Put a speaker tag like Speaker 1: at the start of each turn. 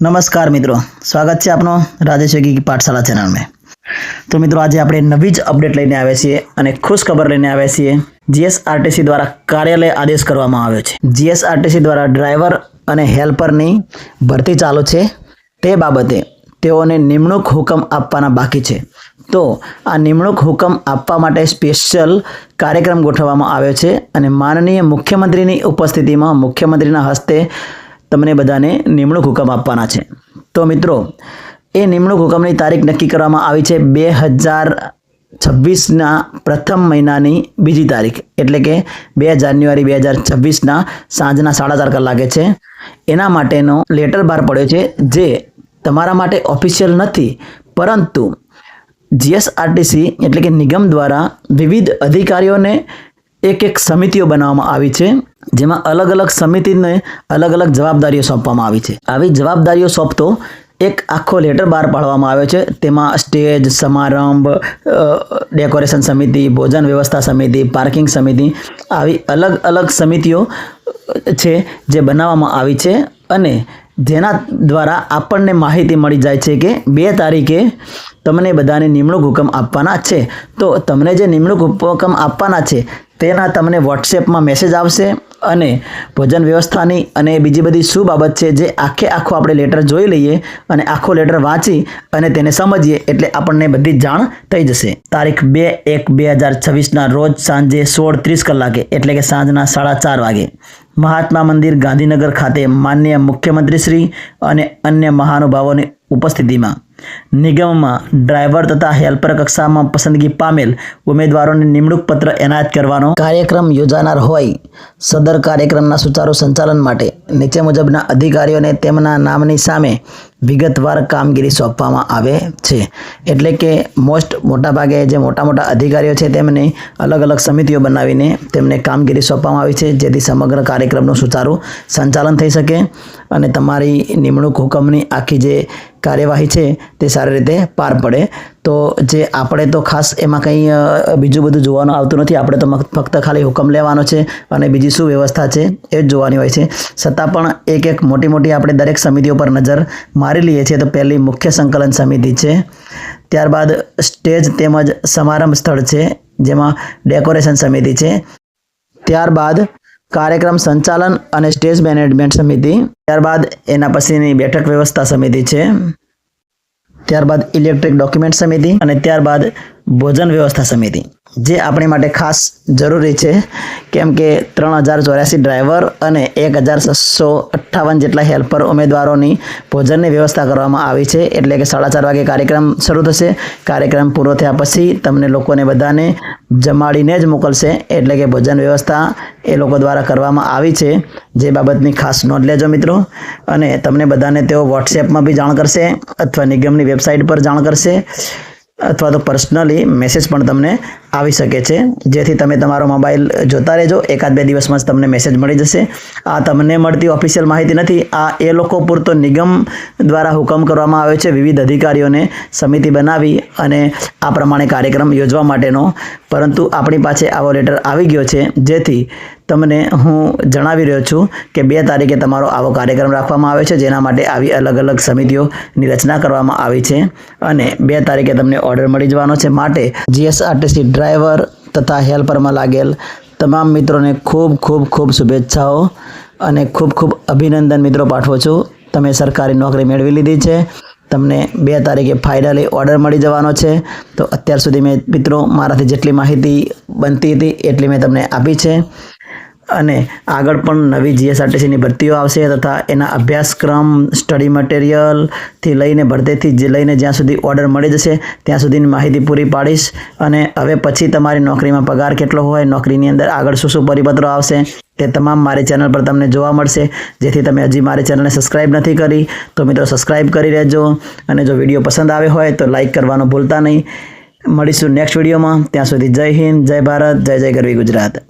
Speaker 1: નમસ્કાર મિત્રો. સ્વાગત છે આપનો રાજેશ યોગી પાઠશાળા ચેનલમાં. તો મિત્રો, આજે આપણે નવી જ અપડેટ લઈને આવ્યા છીએ અને ખુશ ખબર લઈને આવ્યા છીએ. જીએસઆરટીસી દ્વારા કાર્યાલય આદેશ કરવામાં આવ્યો છે. જીએસઆરટીસી દ્વારા ડ્રાઈવર અને હેલ્પરની ભરતી ચાલુ છે. તે બાબતે તેઓને નિમણૂક હુકમ આપવાના બાકી છે. તો આ નિમણૂક હુકમ આપવા માટે સ્પેશિયલ કાર્યક્રમ ગોઠવવામાં આવ્યો છે અને માનનીય મુખ્યમંત્રીની ઉપસ્થિતિમાં મુખ્યમંત્રીના હસ્તે તમને બધાને નિમણૂક હુકમ આપવાના છે. તો મિત્રો, એ નિમણૂક હુકમની તારીખ નક્કી કરવામાં આવી છે બે હજાર છવ્વીસના પ્રથમ મહિનાની બીજી તારીખ. એટલે કે બે જાન્યુઆરી બે હજાર છવ્વીસના સાંજના સાડા ચાર કલાકે છે. એના માટેનો લેટર બહાર પડ્યો છે જે તમારા માટે ઓફિશિયલ નથી, પરંતુ જીએસઆરટીસી એટલે કે નિગમ દ્વારા વિવિધ અધિકારીઓને એક એક સમિતિઓ બનાવવામાં આવી છે, જેમાં અલગ અલગ સમિતિને અલગ અલગ જવાબદારીઓ સોંપવામાં આવી છે. આવી જવાબદારીઓ સોંપતો એક આખો લેટર બહાર પાડવામાં આવ્યો છે. તેમાં સ્ટેજ, સમારંભ ડેકોરેશન સમિતિ, ભોજન વ્યવસ્થા સમિતિ, પાર્કિંગ સમિતિ આવી અલગ અલગ સમિતિઓ છે, જે બનાવવામાં આવી છે અને જેના દ્વારા આપણને માહિતી મળી જાય છે કે બે તારીખે તમને બધાને નિમણૂક હુકમ આપવાના છે. તો તમને જે નિમણૂક હુકમ આપવાના છે, તેના તમને વોટ્સએપમાં મેસેજ આવશે અને ભોજન વ્યવસ્થાની અને બીજી બધી શું બાબત છે જે આખે આખો આપણે લેટર જોઈ લઈએ અને આખો લેટર વાંચી અને તેને સમજીએ એટલે આપણને બધી જાણ થઈ જશે. તારીખ બે એક બે હજાર છવ્વીસના રોજ સાંજે સોળ ત્રીસ કલાકે, એટલે કે સાંજના સાડા ચાર વાગે. મહાત્મા મંદિર ગાંધીનગર ખાતે માન્ય મુખ્યમંત્રીશ્રી અને અન્ય મહાનુભાવોની ઉપસ્થિતિમાં. નિગમમાં ડ્રાઈવર તથા હેલ્પર કક્ષામાં પસંદગી પામેલ ઉમેદવારોને નિમણૂક પત્ર એનાયત કરવાનો કાર્યક્રમ યોજાનાર હોય સદર કાર્યક્રમના સુચારુ સંચાલન માટે. નીચે મુજબના અધિકારીઓને તેમના નામની સામે વિગતવાર કામગીરી સોંપવામાં આવે છે. એટલે કે મોસ્ટ મોટાભાગે જે મોટા મોટા અધિકારીઓ છે તેમને અલગ અલગ સમિતિઓ બનાવીને તેમને કામગીરી સોંપવામાં આવી છે, જેથી સમગ્ર કાર્યક્રમનું સુચારુ સંચાલન થઈ શકે અને તમારી નિમણૂક હુકમની આખી જે કાર્યવાહી છે તે સારી રીતે પાર પડે. તો જે આપણે તો ખાસ એમાં કંઈ બીજું બધું જોવાનું આવતું નથી. આપણે તો ફક્ત ખાલી હુકમ લેવાનો છે અને બીજી શું વ્યવસ્થા છે એ જ જોવાની હોય છે. છતાં પણ એક એક મોટી મોટી આપણે દરેક સમિતિઓ પર નજર મારી લઈએ છીએ તો પહેલી મુખ્ય સંકલન સમિતિ છે. ત્યારબાદ સ્ટેજ તેમજ સમારંભ સ્થળ છે જેમાં ડેકોરેશન સમિતિ છે. ત્યારબાદ કાર્યક્રમ સંચાલન અને સ્ટેજ મેનેજમેન્ટ સમિતિ. ત્યારબાદ એના પછીની બેઠક વ્યવસ્થા સમિતિ છે. ત્યારબાદ ઇલેક્ટ્રિક ડોક્યુમેન્ટ સમિતિ અને ત્યારબાદ ભોજન વ્યવસ્થા સમિતિ. જે આપણી માટે ખાસ જરૂરી છે, કેમ કે ત્રણ હજાર ચોર્યાસી ડ્રાઈવર અને એક હજાર છસો અઠ્ઠાવન જેટલા હેલ્પર ઉમેદવારોની ભોજનની વ્યવસ્થા કરવામાં આવી છે. એટલે કે સાડા ચાર વાગે કાર્યક્રમ શરૂ થશે. કાર્યક્રમ પૂરો થયા પછી તમને લોકોને બધાને જમાડીને જ મોકલશે. એટલે કે ભોજન વ્યવસ્થા એ લોકો દ્વારા કરવામાં આવી છે. જે બાબતની ખાસ નોંધ લેજો મિત્રો. અને તમને બધાને તેઓ વોટ્સએપમાં બી જાણ કરશે અથવા નિગમની વેબસાઇટ પર જાણ કરશે. અથવા તો પર્સનલી મેસેજ પણ તમને આવી શકે છે. જેથી તમે તમારો મોબાઈલ જોતા રહેજો. એકાદ બે દિવસમાં જ તમને મેસેજ મળી જશે. આ તમને મળતી ઓફિશિયલ માહિતી નથી. આ એ લોકો પૂરતો નિગમ દ્વારા હુકમ કરવામાં આવ્યો છે. વિવિધ અધિકારીઓને સમિતિ બનાવી અને આ પ્રમાણે કાર્યક્રમ યોજવા માટેનો. પરંતુ આપણી પાસે આવો લેટર આવી ગયો છે. જેથી તમને હું જણાવી રહ્યો છું કે બે તારીખે તમારો આવો કાર્યક્રમ રાખવામાં આવે છે. જેના માટે આવી અલગ અલગ સમિતિઓની રચના કરવામાં આવી છે. અને બે તારીખે તમને ઓર્ડર મળી જવાનો છે. માટે જીએસઆરટીસી ડ્રાઈવર તથા હેલ્પરમાં લાગેલ તમામ મિત્રોને ખૂબ ખૂબ ખૂબ શુભેચ્છાઓ અને ખૂબ ખૂબ અભિનંદન મિત્રો પાઠવું છું. તમે સરકારી નોકરી મેળવી લીધી છે. તમને બે તારીખે ફાઇનલી ઓર્ડર મળી જવાનો છે. તો અત્યાર સુધી મેં મિત્રો મારાથી જેટલી માહિતી બનતી હતી એટલી મેં તમને આપી છે. અને આગળ પણ નવી જીએસઆરટીસીની ભરતીઓ આવશે તથા એના અભ્યાસક્રમ સ્ટડી મટીરિયલથી લઈને ભરતીથી જે લઈને જ્યાં સુધી ઓર્ડર મળી જશે, ત્યાં સુધીની માહિતી પૂરી પાડીશ. અને હવે પછી તમારી નોકરીમાં પગાર કેટલો હોય, નોકરીની અંદર આગળ શું શું પરિપત્રો આવશે, તે તમામ મારી ચેનલ પર તમને જોવા મળશે. જેથી તમે હજી મારી ચેનલને સબસ્ક્રાઈબ નથી કરી, તો મિત્રો સબસ્ક્રાઈબ કરી રહેજો. અને જો વીડિયો પસંદ આવ્યો હોય, તો લાઈક કરવાનું ભૂલતા નહીં. મળીશું નેક્સ્ટ વિડીયોમાં ત્યાં સુધી જય હિન્દ, જય ભારત, જય જય ગરવી ગુજરાત.